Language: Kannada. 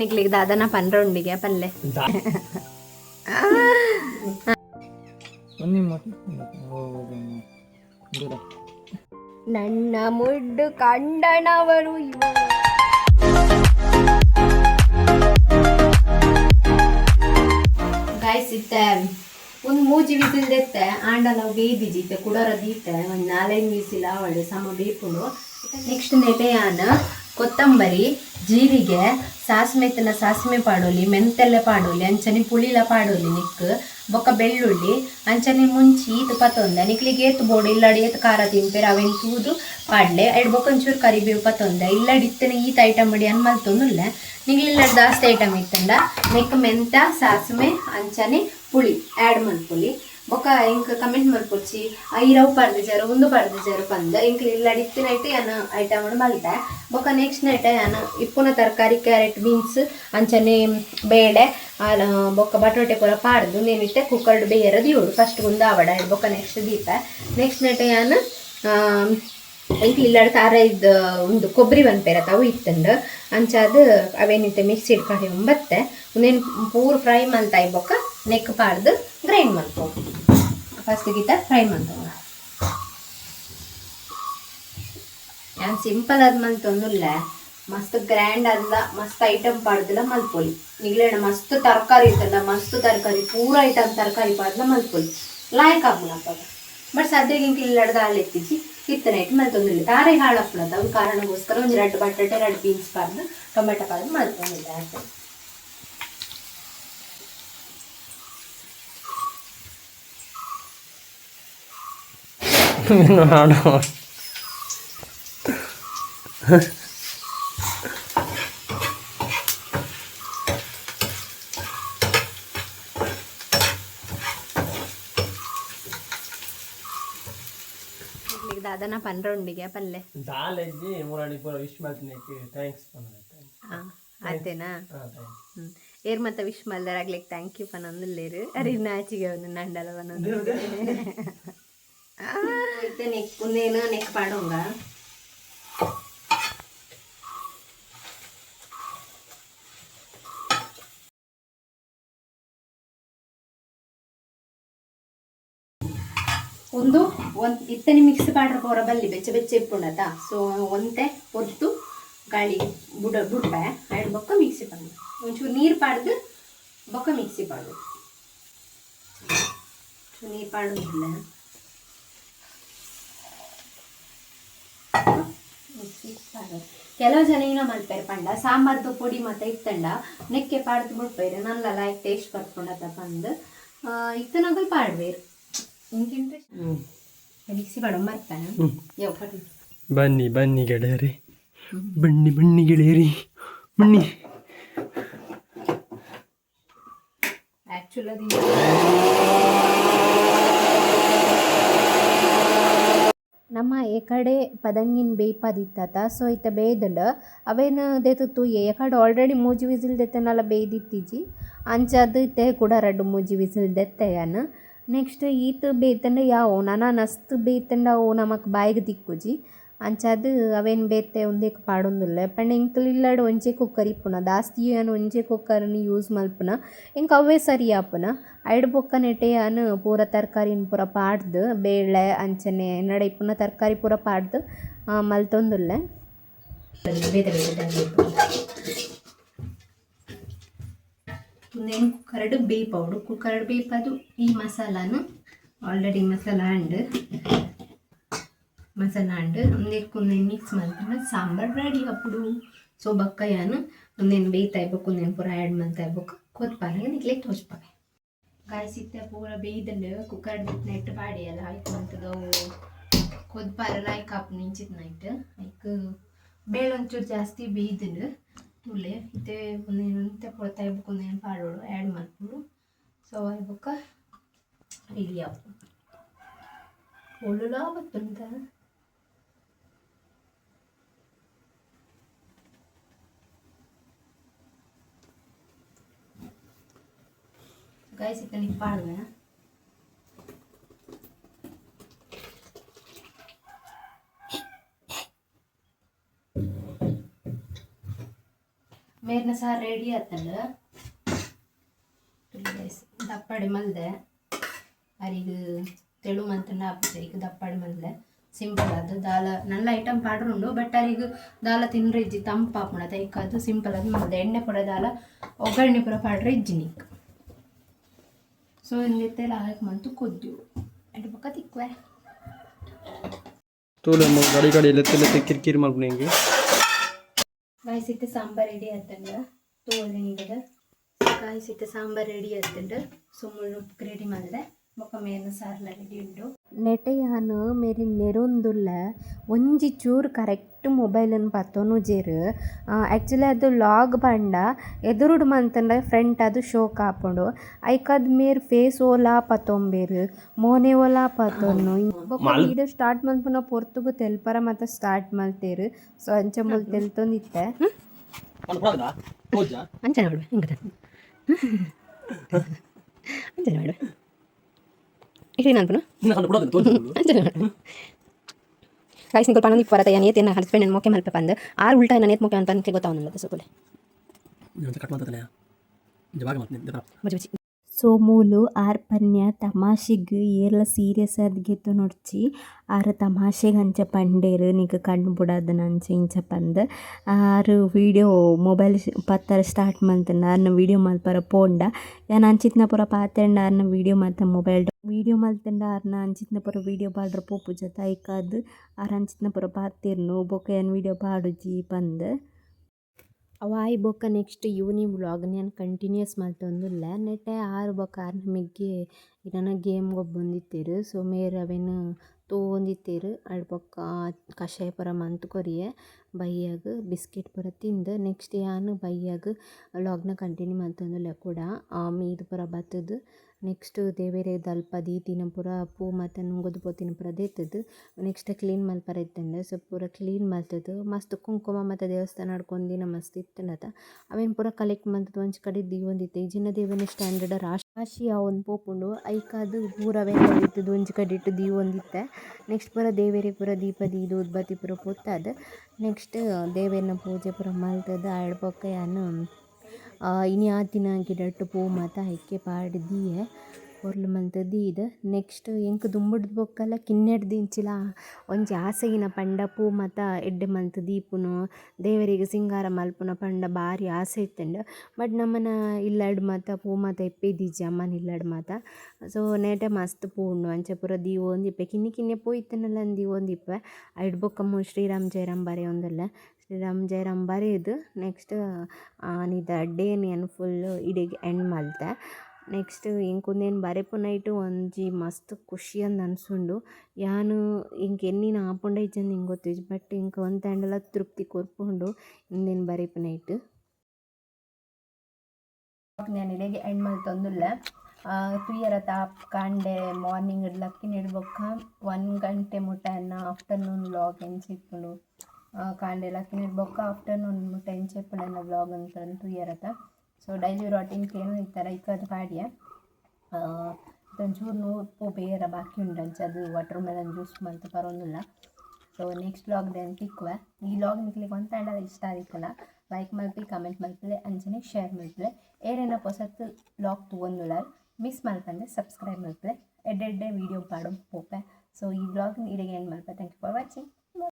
ನಿಗ್ಲಿಗೆ ದಾದನ ಪನ್ರೊಂಡಿಗೆ ಪಲ್ಲೆ. ನನ್ನ ಮುಡ್ಡು ಕಂಡನವರು ಇವ. ಗಾಯ್ಸ್ ಇತ್ತೆ ಒಂದು ಮೂಜಿ ವಿಸಿಲ್ದೆತ್ತೆ ಆಂಡ ನಾವು ಬೇಯ್ದಿಜಿತ್ತೆ ಕುಡೋರ ದೀತೆ ಒಂದು ನಾಲ್ಕೈದು ಬಿಸಿಲ ಅವಳು ಸಮ ಬೇಕು ನೆಕ್ಸ್ಟ್ ನೆಟೆಯಾನ ಕೊತ್ತಂಬರಿ ಜೀರಿಗೆ ಸಾಸ್ಮೆತ್ತನ ಸಾಸ್ಮೆ ಪಾಡೋಲಿ, ಮೆಂತೆಲ್ಲ ಪಾಡೋಲಿ, ಅಂಚನೆ ಪುಳಿಲ ಪಾಡೋಲಿ ನಿಕ್ ಬೊಕ್ಕ ಬೆಳ್ಳುಳ್ಳಿ, ಅಂಚನೆ ಮುಂಚಿ ಈತು ಪತ್ತೊಂದ ನಿಕ್ಲಿಗೆ ಏತು ಬೋಡು, ಇಲ್ಲಾಡಿ ಏತು ಖಾರ ತಿಂಪೇರು, ಅವೆನ್ ತೂದು ಪಾಡ್ಲೆ, ಎರಡು ಬೊಕ್ಕ ಒಂಚೂರು ಕರಿಬೇವು ಪತ್ತೊಂದ ಇಲ್ಲಾಡಿ ಇತ್ತನೆ ಈತ ಐಟಮ್ ಮಾಡಿ ಅನ್ ತೊಂದಿಲ್ಲ ನಿಗ್ಲಿಲ್ಲ ಜಾಸ್ತಿ ಐಟಮ್ ಇತ್ತಂಡ ನೆಕ್ ಮೆಂತ ಸಾಸ್ಮೆ, ಅಂಚನೆ ಪುಳಿ ಆ್ಯಡ್ ಮಲ್ಪೊಲಿ ಬೊಕ್ಕ ఇంక ಐರವ್ ಪರ್ದು ಜರು ಒಂದು ಪರ್ದು ಇಂಕ್ ಪಂದ್ ಇಂಕ ಇಲ್ಲಡಿ ಇತ್ತಿನೈಟ್ ಯಾನ ಐಟಮ್ ಮಲ್ತೆ ಬೊಕ ನೆಕ್ಸ್ಟ್ ನೈಟ್ ಯಾನ ಇಪ್ಪುನ ತರಕಾರಿ ಕ್ಯಾರೆಟ್ ಬೀನ್ಸ್ ಅಂಚನೆ ಬೇಳೆ ಬೊಕ್ಕ ಬಟಾಟೆ ಪೂರ ಪಾಡ್ದು ನೇನಿತ್ತೆ ಕುಕ್ಕರ್ಡ್ ಬೇಯರದು ಇವಳು ಫಸ್ಟ್ ಒಂದು ಆವಡ ಬೊಕ್ಕ ನೆಕ್ಸ್ಟ್ ದೀಪ ನೆಕ್ಸ್ಟ್ ನೈಟ್ ಯಾನ ಇಂಕ್ ಇಲ್ಲಾಡ್ ತಾರ ಇದ್ದ ಒಂದು ಕೊಬ್ಬರಿ ಬಂಪೇರ ತಾವು ಇತ್ತಂಡು ಅಂಚಾದ ಅವೇನಿತ್ತೆ ಮಿಕ್ಸಿ ಇಟ್ಕೊಂಡು ಬತ್ತೆ ಒಂದೇನು ಪೂರ್ ಫ್ರೈ ಮಲ್ತಾಯಿ ಬೊಕ್ಕ ನೆಕ್ ಪಾಡ್ದು ಗ್ರೈಂಡ್ ಮಾಡ್ಕೊ ಫಸ್ಟ್ ಗಿಟ ಫ್ರೈ ಮಾಡ್ತವ ಯಾನ್ ಸಿಂಪಲ್ ಆದ ಮಲ್ತೊಂದುಲ್ಲ ಮಸ್ತ್ ಗ್ರ್ಯಾಂಡ್ ಅಲ್ಲ ಮಸ್ತ್ ಐಟಮ್ ಪಾಡ್ದಿಲ್ಲ ಮಲ್ಪೊಲಿ ನಿಗ್ಲೇಣ ಮಸ್ತ್ ತರಕಾರಿ ಇತ್ತಲ್ಲ ಮಸ್ತ್ ತರಕಾರಿ, ಪೂರ ಐಟಮ್ ತರಕಾರಿ ಪಾಡ್ದ ಮಲ್ಪೊಲಿ ಲಾಯಕ್ ಆಗ್ಬಿಡಪ್ಪ ಬಟ್ ಸದ್ಯಕ್ಕೆ ಇಂಕ ಇಲ್ಲಡ್ದ ಹಾಳೆತ್ತಿಜಿ ಇತ್ತನ ಇಟ್ಟು ಮಲ್ತೊಂದಿಲ್ಲ ತಾರೆ ಹಾಳಪ್ಪಳದ ಅವ್ರ ಕಾರಣಕ್ಕೋಸ್ಕರ ಒಂದು ರೆಡ್ ಬಟಾಟೆ ಎರಡು ಬೀನ್ಸ್ ಪಾಡ್ದು, ಟೊಮೆಟೊ ಪಾಡ್ದು ಮಲ್ತೊಂದಿಲ್ಲ ಅಷ್ಟೇ. ಇಡ್ಲಿಗೆ ದಾದನ ಪನ್ರೊಂಡಿಗೆ ಪಲ್ಲೆ. ದಾಲೆಜ್ಜಿ ಮೂರಾಣಿ ಪೂರ ವಿಶ್ ಮಾಡ್ತೀನಿ ಥ್ಯಾಂಕ್ಸ್ ಹಾಂ ಆಯ್ತೇನಾ? ಏರ್ ಮತ್ತೆ ವಿಶ್ ಮಲ್ದರಾಗ್ಲಿಕ್ಕೆ ಥ್ಯಾಂಕ್ ಯು ಪನೊಂದುಲ್ಲೇರು ಅರಿ ನಾಚಿಗೆ ಒಂದು ನಂಡಲ ಪನೊಂದು നെക്കുന്നതിന് നെക്കപ്പാടുണ്ട ಒಂದು ಒಂದು ಇತ್ತನೆ ಮಿಕ್ಸ್ ಹೊರ ಬಲ್ಲಿ ಬೆಚ್ಚ ಬೆಚ್ಚ ಇಪ್ಪುಂಡತ ಸೊ ಒಂತೆ ಹೊತ್ತು ಗಾಳಿ ಬುಡ ಬುಡ್ಪೆ ಎರಡು ಬೊಕ್ಕ ಮಿಕ್ಸಿ ಪಾಡು ಒಂಚೂರು ನೀರು ಪಾಡ್ದು ಬೊಕ್ಕ ಮಿಕ್ಸಿ ಪಾಡು ನೀರು ಪಾಡೋದಿಲ್ಲ ಕೆಲವು ಜನ ಏನೋ ಮಲ್ಪೇರು ಪಂಡ ಸಾಂಬಾರ್ದು ಪುಡಿ ಮತ್ತೆ ಇತ್ತಂಡ ನೆಕ್ಕೆ ಪಾಡ್ದು ಬಿಡ್ಪೇರು ನಲ್ಲ ಲೈಕ್ ಟೇಸ್ಟ್ ಬರ್ಕೊಂಡತ್ತ ಬಂದು ಇತ್ತನಾಗಲ್ ಪಾಡ್ಬೇರು ನಿಂಗೆ ಇಂಟ್ರೆಸ್ಟ್ ಮಿಕ್ಸಿ ಪಾಡೋ ಮರ್ತಾನ? ಯಾವ ಪಡಿ ಬನ್ನಿ ಬನ್ನಿ ಗೆಳೆಯರಿ. ಬನ್ನಿ ಬನ್ನಿ ಗೆಳೆಯರಿ. ಬನ್ನಿ. ಆ್ಯಕ್ಚುಲ್ ಅದು ನಮ್ಮ ಎಕಡೆ ಕಡೆ ಪದಂಗಿನ ಬೇಯ್ಪಾದಿತ್ತ ಸೊ ಇತ್ತ ಬೇಯ್ದಂಡ ಅವೇನು ದೇತತ್ತು ಎಕಡೆ ಕಡೆ ಆಲ್ರೆಡಿ ಮೂಜಿ ವಿಸಿಲ್ ದೆತ್ತನಲ್ಲ ಬೇಯ್ದಿತ್ತಿಜಿ. ಅಂಚದು ಇತ್ತೆ ಕೂಡ ರಡ್ಡು ಮೂಜಿ ವಿಸಿಲ್ ದೆತ್ತಯನ. ನೆಕ್ಸ್ಟ್ ಈತ ಬೇಯ್ತಂಡ ಯಾವು, ನಾನ ನಸ್ತ್ ಬೇಯ್ತಂಡ ಅವು, ನಮಕ್ ಬಾಯಿಗೆ ದಿಕ್ಕುಜಿ. ಅಂಚಾದ್ ಅವೇನು ಬೇತೆ ಒಂದೇಕ್ ಪಾಡೊಂದುಲ್ಲೆ. ಪಂಡ ಎಂಕುಲು ಇಲ್ಲಾಡ್ ಒಂಜೆ ಕುಕ್ಕರ್ ಇಪ್ಪುನ ಜಾಸ್ತಿ ಯಾನ್ ಒಂಜೆ ಕುಕ್ಕರ್ನು ಯೂಸ್ ಮಲ್ಪುನ. ಎಂಕ್ ಅವೇ ಸರಿ ಆಪುನ. ಐಡ್ ಬೊಕ್ಕ ನೆಟೆ ಯಾನ್ ಪೂರ ತರಕಾರಿನ್ ಪೂರ ಪಾಡ್ದು, ಬೇಳೆ, ಅಂಚನೆ, ನಡೆ ಇಪ್ಪುನ ತರಕಾರಿ ಪೂರ ಪಾಡ್ದು ಮಲ್ತೊಂದುಲ್ಲೆ. ಮುಂದೇನು ಕುಕ್ಕರ್ಡು ಬೇಯ್ಪೌಡು ಕುಕ್ಕರ್ಡು ಬೇಯ್ಪದು ಈ ಮಸಾಲಾನು ಆಲ್ರೆಡಿ ಮಸಾಲ ಹಂಡು మసాలా అంటే నేను మిక్స్ ಮಾಡ್ತೀನಿ ಸಾಂಬಾರ್ ರೆಡಿ ಅಪ್ಪಡು ಸೊ ಬಕ್ಕ ಯಾನು ಒಂದೇನು ಬೇಯ್ತಾ ಇರ್ಬೇಕು ಒಂದೇನು ಪೂರ ಆ್ಯಡ್ ಮಾಡ್ತಾ ಇರ್ಬೇಕು ಕೊತ್ಪಾರಾಗ ನಿಗ್ಲೆಕ್ಟ್ ಹೊಚ್ಪಾಗೆ ಗಾಯಸ್ ಇತ್ತೆ ಪೂರ ಬೇಯ್ದಲ್ಲ ಕುಕ್ಕರ್ ನೆಟ್ಟು ಬಾಡಿ ಎಲ್ಲ ಹಾಯ್ಕೊಂತದೋ ಕೊತ್ಪಾರಲ್ಲ ಆಯ್ಕೆ ಹಾಪು ನಿಂಚಿತ್ ನೈಟ್ ಆಯ್ಕೆ ಬೇಳೆ ಒಂಚೂರು ಜಾಸ್ತಿ ಬೇಯ್ದಂಡು ತುಲೆ ಇತ್ತೆ ಒಂದೇನು ಇತ್ತೆ ಕೊಡ್ತಾ ಇರ್ಬೇಕು ಒಂದೇನು ಪಾಡೋಳು ಆ್ಯಡ್ ಮಾಡ್ಬಿಡು ಸೊ ಇರ್ಬೇಕು ರೆಡಿ ಆಗ್ಬೋದು ಒಳ್ಳೆ ಲಾಭ ಬಂತ ಇತ್ತ ನಿಕ್ ಪಾಡುವೆ ಮೇರ್ನ ಸಹ ರೆಡಿ ಆತಂಡ ದಪ್ಪಡಿ ಮಲ್ದೆ ಅರಿಗ ತೆಳು ಮಂತಂಡ ಆಪುತ್ತೆ ಈಗ ದಪ್ಪಡಿ ಮಲ್ದೆ ಸಿಂಪಲ್ ಅದು ದಾಲ ನಲ್ಲ ಐಟಮ್ ಪಾಡ್ರು ಉಂಡು ಬಟ್ ಅರಿಗ ದಾಲ ತಿನ್ರೆ ಇಜ್ಜಿ ತಂಪು ಆಪುಣ ಅದಕ್ಕೆ ಅದು ಸಿಂಪಲ್ ಅದು ಮಲ್ದೆ ಎಣ್ಣೆ ಪುರ ದಾಲ ಒಗ್ಗರಣೆ ಪುರ ಪಾಡ್ರೆ ಇಜ್ಜಿನಿಕ್ ಸೊ ಇಂದೆತ್ತೆಲ್ಲ ಹಾಕಿ ಮಂತು ಕೊದ್ದು ಎಡ್ ಪಕ್ಕ ತಿಕ್ವೆ ತೋಲೆ ಗಾಡಿ ಗಾಡಿ ಲೆತ್ತೆ ಲೆತ್ತೆ ಕಿರಿಕಿರಿ ಮಾಡ್ಬಿಡಿ ಹೆಂಗೆ ಕಾಯಿಸಿಟ್ಟು ಸಾಂಬಾರ್ ರೆಡಿ ಆತಂಡ ತೋಲೆ ನೀಡದ ಕಾಯಿಸಿಟ್ಟು ಸಾಂಬಾರ್ ರೆಡಿ ಆತಂಡ ಸುಮ್ಮಳು ರೆಡಿ ಮಾಡಿದೆ ಬೊಕ್ಕ ಮೇಲಿನ ಸಾರ್ಲ ರೆಡಿ ಉಂಡು ನೆಟೆಯಾನು ಮೇರಿ ನೆರೊಂದುಲ್ಲ. ಒಂಜಿ ಚೂರು ಕರೆಕ್ಟ್ ಮೊಬೈಲನ್ನು ಪತ್ತೋನು ಜೇರು. ಆ್ಯಕ್ಚುಲಿ ಅದು ಲಾಗ್ ಪಂಡ ಎದುರುಡು ಮಂತಂಡ ಫ್ರಂಟ್ ಅದು ಶೋ ಕಾಪುಂಡು. ಐಕದ್ ಮೇರ್ ಫೇಸ್ ಓಲಾ ಪತ್ತೊಂಬೇರು. ಮೋನೆ ಓಲಾ ಪತ್ತೊನ್ನು. ಬೊಕ್ಕ ಸ್ಟಾರ್ಟ್ ಮಲ್ಪುನ ಪೊರ್ತುಗು ತೆಲ್ಪರ ಮತ್ತೆ ಸ್ಟಾರ್ಟ್ ಮಲ್ತೇರು. ಸೊ ಅಂಚ ಮುಲ್ ತೆಲ್ತೊಂದಿತ್ತೆ. ಅಂಚನೆ ಮಾಡುವೆ ಅಂಚನೆ ಮಾಡುವೆ ಇಷ್ಟು ನಾನು ಮಾಡುವೆ ಗಾಯ್ಸ್ ನಿಂಗೆ ಪಣ ನಿಪ್ಪು ಬರತ್ತೆ ನೇತ್ ಏನು ಹಸ್ಬೆಂಡ್ ನನ್ನ ಮೊಕ್ಕೆ ಮಲ್ಪೆ ಬಂದು ಆರು ಉಲ್ಟಾ ನನ್ನ ನೇತ್ ಮೊಕ್ಕೆ ಅಂತ ನನಗೆ ಗೊತ್ತಾವನಲ್ಲ ಸೊಪ್ಪಲೆ ಕಟ್ ಮಾಡ್ತಾನೆ ಜವಾಗ ಬಜಿ. ಸೋಮೂಲು ಆರ್ ಪನ್ಯ ತಮಾಷೆಗ್ ಏರ್ಲ ಸೀರಿಯಸ್ ಆದ್ಗೆತ್ತು ನೋಡ್ಚಿ. ಆರ ತಮಾಷೆಗೆ ಅಂಚ ಪಂಡೇರು, ನಿಗ ಕಣ್ಣು ಬಿಡೋದ ನಂಚ ಇಂಚ ಪಂದ್. ಆರು ವೀಡಿಯೋ ಮೊಬೈಲ್ ಪತ್ತರ ಸ್ಟಾರ್ಟ್ ಮಲ್ತಂಡ ಆರ್ನ ವೀಡಿಯೋ ಮಲ್ಪರ ಪೋಂಡ. ಯಾನ್ ಅಂಚಿತ್ನ ಪೂರ ಪಾತೆಂಡ ಆರ್ನ ವೀಡಿಯೋ ಮಲ್ತ ಮೊಬೈಲ್ ವೀಡಿಯೋ ಮಲ್ತಂಡ ಅರ್ನ ಅಂಚಿತ್ನ ಪೂರ ವೀಡಿಯೋ ಪಾಡ್ರ ಪೂಜ ತಾಯಿಕಾದ್. ಆರ್ ಅಂಚಿತ್ನ ಪೂರ ಪಾತೆರ್ನು ಬೊಕ ಏನ್ ವೀಡಿಯೋ ಪಾಡುಜಿ ಪಂದ್. ಅವಾಯಿ ಬೊಕ್ಕ ನೆಕ್ಸ್ಟ್ ಯೂನಿ ವ್ಲಾಗ್ ನಾನು ಕಂಟಿನ್ಯೂಸ್ ಮಲ್ತೊಂದುಲ್ಲ ನೆಟ್ಟೆ ಆರು ಬೊಕ್ಕ ಆರು ನಮಗೆ ಗೇಮ್ ಗೇಮ್ಗೆ ಬಂದಿತ್ತೇರು. ಸೊ ಮೇರ್ ಅವೇನು ತೋಂದಿತ್ತೇರು ಬೊಕ್ಕ ಕಷಾಯ ಪುರ ಮಂತ್ ಕೊರಿಯೆ. ಬೈಯಾಗ ಬಿಸ್ಕೆಟ್ ಪುರ ತಿಂದು ನೆಕ್ಸ್ಟ್ ಯಾನು ಬೈಯಾಗ ವ್ಲಾಗ್ನ ಕಂಟಿನ್ಯೂ ಮಲ್ತೊಂದುಲ್ಲ ಕೂಡ. ಮೀದು ಪುರ ಬತ್ತದು. ನೆಕ್ಸ್ಟ್ ದೇವೇರೆ ದಲ್ಪ ದೀತಿನ ಪೂರ, ಪೂ ಮತ್ತು ನುಂಗದು ಪೋತಿನ ಪೂರ ನೆಕ್ಸ್ಟ್ ಕ್ಲೀನ್ ಮಲ್ಪರ ಇತ್ತಂಡೆ ಸೊ ಪೂರ ಕ್ಲೀನ್ ಮಲ್ತದು. ಮಸ್ತ್ ಕುಂಕುಮ ಮತ್ತು ದೇವಸ್ಥಾನ ಕೊಂದಿನ ಮಸ್ತ್ ಇತ್ತಂಡತ ಅವೇನು ಪೂರ ಕಲೆಕ್ಟ್ ಮಂತದ್ದು ಒಂದು ಕಡೆ ದೀವೊಂದಿತ್ತೆ ಇಜಿನ ದೇವನ ಸ್ಟ್ಯಾಂಡರ್ಡ್ ರಾಶಿ ಒಂದು ಪೋಪುಂಡು, ಐಕಾದು ಪೂರ ಅವೇನು ಇತ್ತದು ಒಂಜಿ ಕಡೆ ಇಟ್ಟು ದೀವೊಂದಿತ್ತೆ ನೆಕ್ಸ್ಟ್ ಪೂರ ದೇವೇರೆ ಪೂರ ದೀಪ ದೀದು ಉದ್ಬತ್ತಿ ಪೂರ ಪೊತ್ತದ ನೆಕ್ಸ್ಟ್ ದೇವೇನ ಪೂಜೆ ಪೂರ ಮಲ್ತದ. ಅಳ್ಪೊಕ್ಕ ಯಾನು ಇನಿ ആ ಗಿಡಟ್ಟು ಪೂ ಮಾತ ಹೆಕ್ಕೆ ಪಾಡ್ದಿಯೆ. ಒರ್ಲು ಮಂತದ್ದು ಇದು. ನೆಕ್ಸ್ಟ್ ಎಂಕ್ ದುಂಬುಡ್ ಬೊಕ್ಕಲ ಕಿನ್ನೆಡ್ದು ದಿಂಚಿಲ ಒಂಜಿ ಆಸೆಗಿನ ಪಂಡ ಪೂ ಮಾತ ಎಡ್ಡೆ ಮಂತ್ ದೀಪುನು ದೇವರಿಗೆ ಸಿಂಗಾರ ಮಲ್ಪುನ ಪಂಡ ಭಾರಿ ಆಸೆ ಇತ್ತಂಡು. ಬಟ್ ಮಾತ, ಪೂ ಮಾತ ದೀಜಿ ಅಮ್ಮನ ಇಲ್ಲಡ್ ಮಾತ. ಸೊ ನೆಟೆ ಮಸ್ತ್ ಪೂ ಉಂಡು. ಅಂಚ ಪೂರ ದೀವೊಂದಿಪ್ಪೆ ಕಿನ್ನಿ ಕಿನ್ನೆ ಪೂ ಇತ್ತನಲ್ಲ ದೀವೊಂದಿಪ್ಪ ಐಡ್ ಬೊಕ್ಕ ಶ್ರೀರಾಮ್ ಜಯರಾಮ್ ಬರೆ ಒಂದಲ್ಲ ಜೈ ರಾಮ್ ಬರೆದು ನೆಕ್ಸ್ಟ್ ನಿದ ಡೇ ನೇನು ಫುಲ್ ಇಡೆಗ್ ಎಂಡ್ ಮಲ್ತೆ ನೆಕ್ಸ್ಟ್ ಇಂಕೊಂದೇನು ಬರೆಪು ನೈಟ್ ಒಂಜಿ ಮಸ್ತ್ ಖುಷಿ ಅಂದ್ ಅನ್ಸುಂಡು. ಯಾನು ಹಿಂಗೆ ಎನ್ನಿನ ಆಪುಂಡ ಇಜ್ಜಂದು ಹಿಂಗೆ ಗೊತ್ತಿಜ್ಜಿ ಬಟ್ ಇಂಕ ಒಂದು ತಂಡೆಲ್ಲ ತೃಪ್ತಿ ಕೊರ್ಪುಂಡು ಇಂದೇನು ಬರೆಪು ನೈಟ್ ನಾನು ಇಡೆಗೆ ಎಂಡ್ ಮಲ್ತೊಂದುಲ್ಲ ತುಯ್ಯರ ತಾಪ್, ಕಾಂಡೆ ಮಾರ್ನಿಂಗ್ ಲಕ್ಕಿ ನೆಡ್ಬೊಕ್ಕ ಒನ್ ಗಂಟೆ ಮುಟ್ಟನ ಆಫ್ಟರ್ನೂನ್ ಲಾಗ್ ಎನ್ಸಿಪ್ಪುಂಡು ಕಾಂಡೆ ಲಕ್ಕಿ ಬೊಕ್ಕ ಆಫ್ಟರ್ನೂನ್ ಮುಟ್ಟ ಎಂಚೆಪ್ಪುಂಡನ ವ್ಲಾಗ್ ಅಂತ ತುಯ್ಯರತ ಸೊ ಡೈಲಿ ರೊಟೀನ್ ಏನು ಈ ಥರ ಇಕ್ಕದ ಪಾಡ್ಯ ಒಂಚೂರು ಉಪ್ಪು ಬೇರೆ ಬಾಕಿ ಉಂಡಂಚ. ಅದು ವಾಟರ್ ಮೆಲನ್ ಜ್ಯೂಸ್ ಮಂತ್ ಬರೋದಿಲ್ಲ. ಸೊ ನೆಕ್ಸ್ಟ್ ವ್ಲಾಗ್ದೇನು ತಿಕ್ಕುವೆ ಈ ವ್ಲಾಗ್ ನಿಕ್ಲಿಕ್ಕೆ ಒಂದು ತಂಡ ಇಷ್ಟ ಆದಿತ್ತಲ್ಲ? ಲೈಕ್ ಮಲ್ಪಿ ಕಮೆಂಟ್ ಮಲ್ಪಲೆ ಅಂಚನೆ ಶೇರ್ ಮಲ್ಪಲೆ ಏನೇನ ಹೊಸತ್ತು ವ್ಲಾಗ್ ತೊಗೊಂಡಿಲ್ಲ ಮಿಸ್ ಮಲ್ಪಂದೆ ಸಬ್ಸ್ಕ್ರೈಬ್ ಮಲ್ಪಲೆ ಎಡ್ಡೆಡ್ಡೆ ವೀಡಿಯೋ ಪಾಡೋ ಪೋಪೆ. ಸೊ ಈ ವ್ಲಾಗ್ ಇಡೆಗೆ ಏನು ಮಲ್ಪೆ ಥ್ಯಾಂಕ್ ಯು ಫಾರ್ ವಾಚಿಂಗ್